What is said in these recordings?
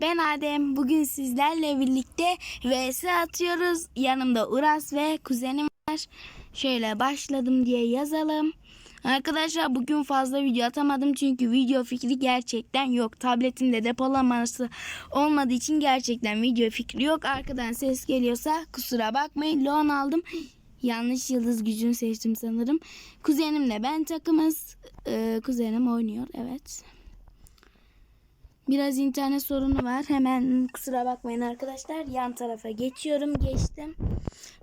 Ben Adem. Bugün sizlerle birlikte vs atıyoruz. Yanımda Uras ve kuzenim var. Şöyle başladım diye yazalım. Arkadaşlar bugün fazla video atamadım çünkü video fikri gerçekten yok. Tabletimde depolaması olmadığı için gerçekten video fikri yok. Arkadan ses geliyorsa kusura bakmayın. Leon aldım. Yanlış yıldız gücünü seçtim sanırım. Kuzenimle ben takımız. Ee, kuzenim oynuyor evet. Biraz internet sorunu var. Hemen kusura bakmayın arkadaşlar. Yan tarafa geçiyorum. Geçtim.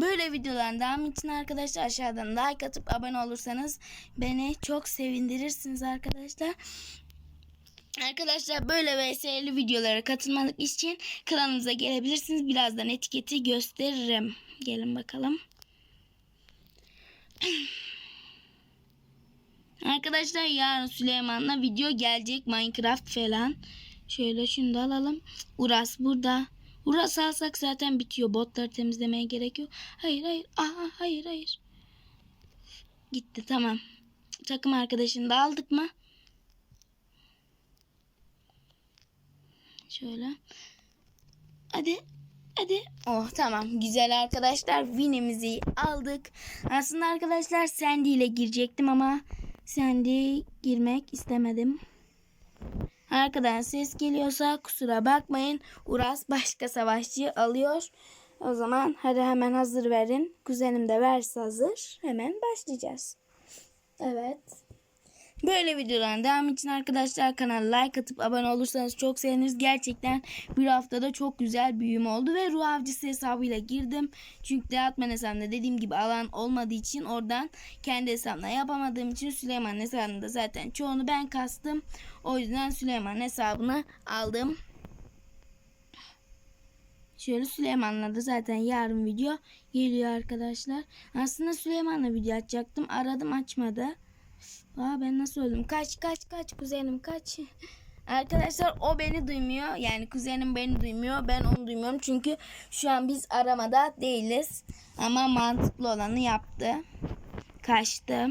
Böyle videoların devamı için arkadaşlar aşağıdan like atıp abone olursanız beni çok sevindirirsiniz arkadaşlar. Arkadaşlar böyle VS'li videolara katılmak için kanalımıza gelebilirsiniz. Birazdan etiketi gösteririm. Gelin bakalım. Arkadaşlar yarın Süleyman'la video gelecek Minecraft falan. Şöyle şunu da alalım. Uras burada. Uras alsak zaten bitiyor. Botları temizlemeye gerek yok. Hayır hayır. Aha hayır hayır. Gitti tamam. Takım arkadaşını da aldık mı? Şöyle. Hadi. Hadi. Oh tamam. Güzel arkadaşlar. Win'imizi aldık. Aslında arkadaşlar Sandy ile girecektim ama Sandy girmek istemedim. Arkadan ses geliyorsa kusura bakmayın. Uras başka savaşçı alıyor. O zaman hadi hemen hazır verin. Kuzenim de verse hazır. Hemen başlayacağız. Evet. Böyle videoların devam için arkadaşlar kanala like atıp abone olursanız çok seviniriz. Gerçekten bir haftada çok güzel büyüme oldu ve ruh avcısı hesabıyla girdim. Çünkü dağıtma hesabında dediğim gibi alan olmadığı için oradan kendi hesabına yapamadığım için Süleyman hesabında zaten çoğunu ben kastım. O yüzden Süleyman hesabını aldım. Şöyle Süleyman'la da zaten yarın video geliyor arkadaşlar. Aslında Süleyman'la video açacaktım. Aradım açmadı. Aa ben nasıl öldüm? Kaç kaç kaç kuzenim kaç. Arkadaşlar o beni duymuyor. Yani kuzenim beni duymuyor. Ben onu duymuyorum. Çünkü şu an biz aramada değiliz. Ama mantıklı olanı yaptı. Kaçtı.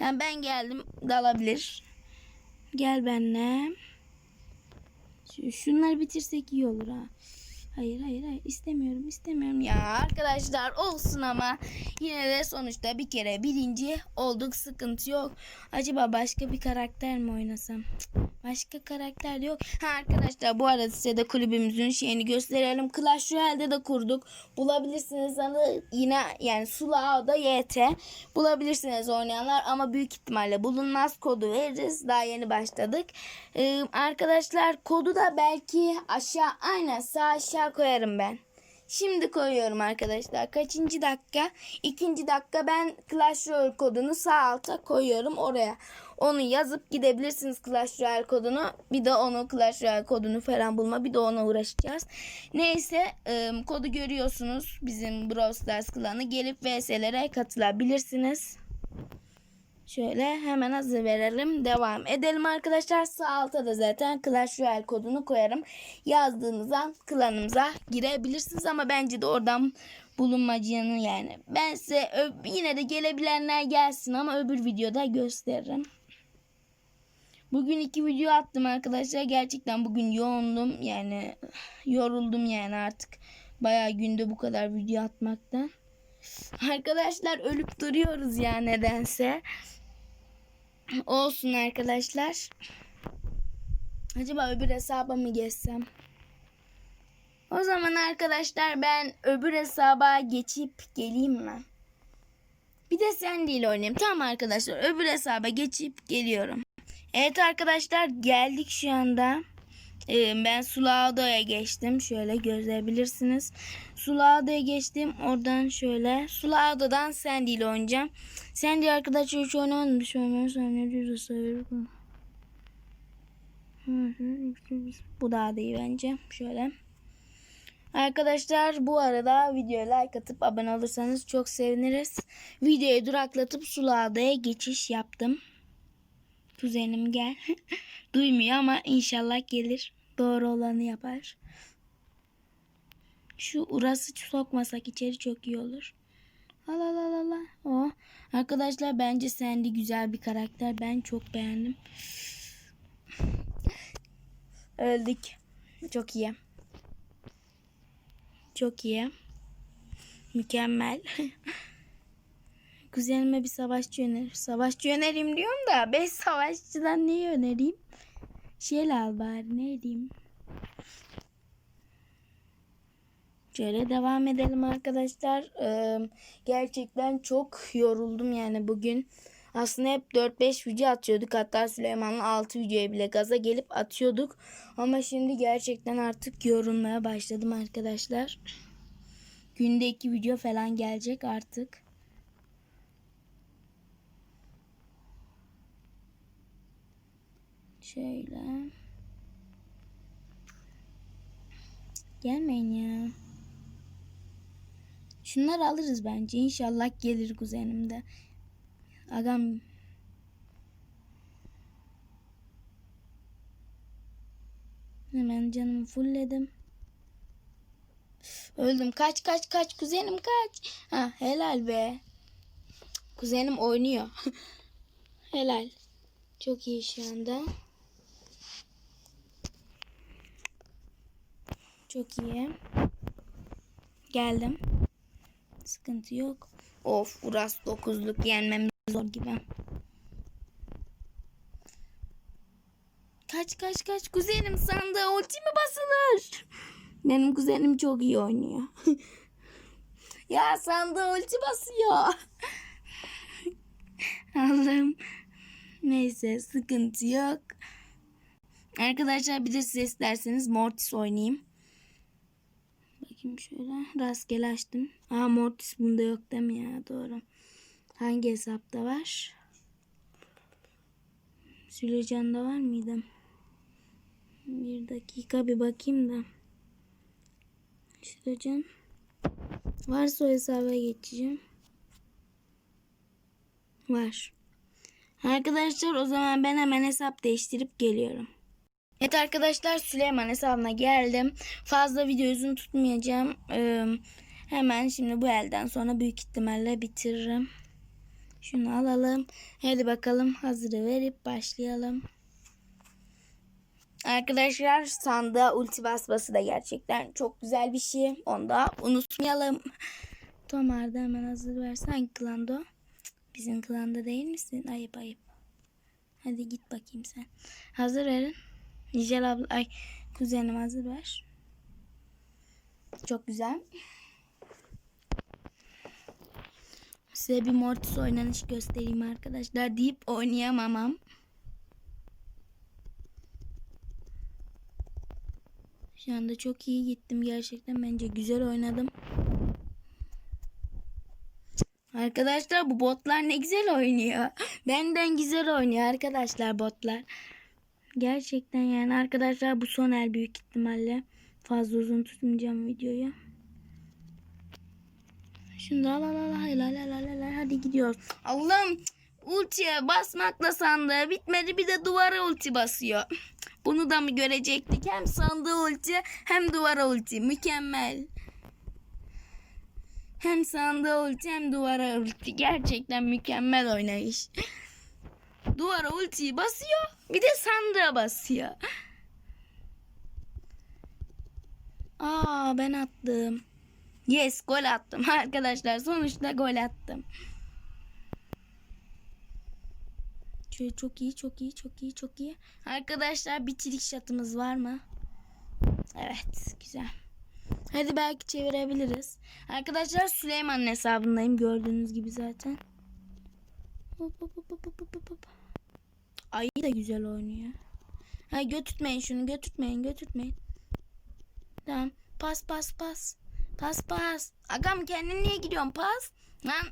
Yani ben geldim dalabilir. Gel benimle. Şu- Şunları bitirsek iyi olur ha. Hayır hayır hayır istemiyorum istemiyorum ya arkadaşlar olsun ama yine de sonuçta bir kere birinci olduk sıkıntı yok. Acaba başka bir karakter mi oynasam? Başka karakter yok. Ha arkadaşlar bu arada size de kulübümüzün şeyini gösterelim. Clash Royale'de de kurduk. Bulabilirsiniz hani yine yani Sula da YT. Bulabilirsiniz oynayanlar ama büyük ihtimalle bulunmaz kodu veririz. Daha yeni başladık. Ee, arkadaşlar kodu da belki aşağı aynen sağ aşağı koyarım ben. Şimdi koyuyorum arkadaşlar. Kaçıncı dakika? İkinci dakika ben Clash Royale kodunu sağ alta koyuyorum oraya. Onu yazıp gidebilirsiniz Clash Royale kodunu. Bir de onu Clash Royale kodunu falan bulma. Bir de ona uğraşacağız. Neyse e, kodu görüyorsunuz. Bizim Brawl Stars klanı. Gelip VS'lere katılabilirsiniz. Şöyle hemen hazır verelim. Devam edelim arkadaşlar. Sağ alta da zaten Clash Royale kodunu koyarım. Yazdığınız an klanımıza girebilirsiniz ama bence de oradan bulunmacığını yani. Ben size yine de gelebilenler gelsin ama öbür videoda gösteririm. Bugün iki video attım arkadaşlar. Gerçekten bugün yoğundum. Yani yoruldum yani artık. Bayağı günde bu kadar video atmaktan. Arkadaşlar ölüp duruyoruz ya nedense. Olsun arkadaşlar. Acaba öbür hesaba mı geçsem? O zaman arkadaşlar ben öbür hesaba geçip geleyim mi? Bir de sen değil oynayayım. Tamam arkadaşlar öbür hesaba geçip geliyorum. Evet arkadaşlar geldik şu anda. Ee, ben Sulauda'ya geçtim. Şöyle görebilirsiniz. Sulauda'ya geçtim. Oradan şöyle. Sulauda'dan Sandy ile oynayacağım. Sandy arkadaşlar hiç oynamadım. Bir şey oynarsan ne diyorsun? Bu daha da iyi bence. Şöyle. Arkadaşlar bu arada videoya like atıp abone olursanız çok seviniriz. Videoyu duraklatıp Sulauda'ya geçiş yaptım. Kuzenim gel. Duymuyor ama inşallah gelir. Doğru olanı yapar. Şu Uras'ı sokmasak içeri çok iyi olur. Al al al al. Oh. Arkadaşlar bence Sandy güzel bir karakter. Ben çok beğendim. Öldük. Çok iyi. Çok iyi. Mükemmel. Kuzenime bir savaşçı öner. Savaşçı önereyim diyorum da 5 savaşçıdan neyi önereyim? Şel al ne diyeyim. Şöyle devam edelim arkadaşlar. Ee, gerçekten çok yoruldum yani bugün. Aslında hep 4-5 video atıyorduk. Hatta Süleyman'la 6 videoya bile gaza gelip atıyorduk. Ama şimdi gerçekten artık yorulmaya başladım arkadaşlar. Günde 2 video falan gelecek artık. Şöyle. Gelmeyin ya. Şunları alırız bence. İnşallah gelir kuzenim de. Agam Hemen canımı fullledim. Öldüm. Kaç kaç kaç kuzenim kaç. Ha helal be. Kuzenim oynuyor. helal. Çok iyi şu anda. Çok iyi. Geldim. Sıkıntı yok. Of Uras 9'luk yenmemiz zor gibi. Kaç kaç kaç kuzenim sandığa ulti mi basılır? Benim kuzenim çok iyi oynuyor. ya sandığa ulti basıyor. Allah'ım. Neyse sıkıntı yok. Arkadaşlar bir de siz isterseniz Mortis oynayayım. Bakayım şöyle. Rastgele açtım. Aa Mortis bunda yok değil mi ya? Doğru. Hangi hesapta var? Sülecan'da var mıydı? Bir dakika bir bakayım da. Sülecan. Varsa o hesaba geçeceğim. Var. Arkadaşlar o zaman ben hemen hesap değiştirip geliyorum. Evet arkadaşlar Süleyman hesabına geldim. Fazla video uzun tutmayacağım. Ee, hemen şimdi bu elden sonra büyük ihtimalle bitiririm. Şunu alalım. Hadi bakalım hazırı verip başlayalım. Arkadaşlar sandığa ulti basması da gerçekten çok güzel bir şey. Onu da unutmayalım. Tomar da hemen hazır versen. Hangi klanda? Bizim klanda değil misin? Ayıp ayıp. Hadi git bakayım sen. Hazır verin. Nicel abla, ay kuzenim hazır ver. Çok güzel. Size bir Mortis oynanış göstereyim arkadaşlar deyip oynayamamam. Şu anda çok iyi gittim gerçekten bence güzel oynadım. Arkadaşlar bu botlar ne güzel oynuyor. Benden güzel oynuyor arkadaşlar botlar. Gerçekten yani arkadaşlar bu son el büyük ihtimalle. Fazla uzun tutmayacağım videoyu. Şunu da al al al helal helal helal hadi gidiyoruz. Allah'ım ultiye basmakla sandığı bitmedi bir de duvara ulti basıyor. Bunu da mı görecektik? Hem sandığı ulti hem duvara ulti. Mükemmel. Hem sandığa ulti hem duvara ulti. Gerçekten mükemmel oynayış. Duvara ultiyi basıyor. Bir de sandığa basıyor. Aa ben attım. Yes gol attım arkadaşlar. Sonuçta gol attım. Şöyle çok iyi çok iyi çok iyi çok iyi. Arkadaşlar bitirik şatımız var mı? Evet güzel. Hadi belki çevirebiliriz. Arkadaşlar Süleyman'ın hesabındayım gördüğünüz gibi zaten. Hop, hop, hop, hop, hop, hop, hop. Ayı da güzel oynuyor. Ha götürtmeyin şunu götürtmeyin götürtmeyin. Tamam pas pas pas. Pas pas. Agam kendin niye gidiyorsun pas? Lan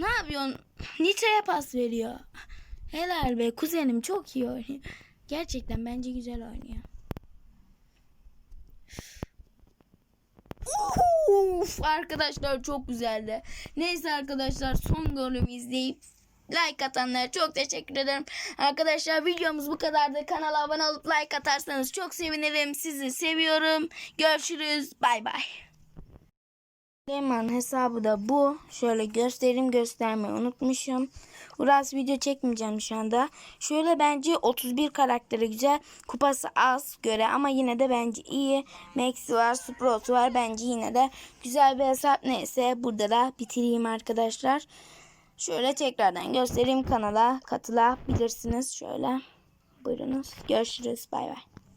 ne yapıyorsun? Nitre'ye pas veriyor. Helal be kuzenim çok iyi oynuyor. Gerçekten bence güzel oynuyor. Uf, arkadaşlar çok güzeldi. Neyse arkadaşlar son bölümü izleyip like atanlara çok teşekkür ederim. Arkadaşlar videomuz bu kadardı. Kanala abone olup like atarsanız çok sevinirim. Sizi seviyorum. Görüşürüz. Bay bay. Süleyman hesabı da bu. Şöyle göstereyim göstermeyi unutmuşum. Uras video çekmeyeceğim şu anda. Şöyle bence 31 karakteri güzel. Kupası az göre ama yine de bence iyi. Max'i var, Sprout var. Bence yine de güzel bir hesap. Neyse burada da bitireyim arkadaşlar. Şöyle tekrardan göstereyim kanala katılabilirsiniz. Şöyle buyurunuz. Görüşürüz. Bay bay.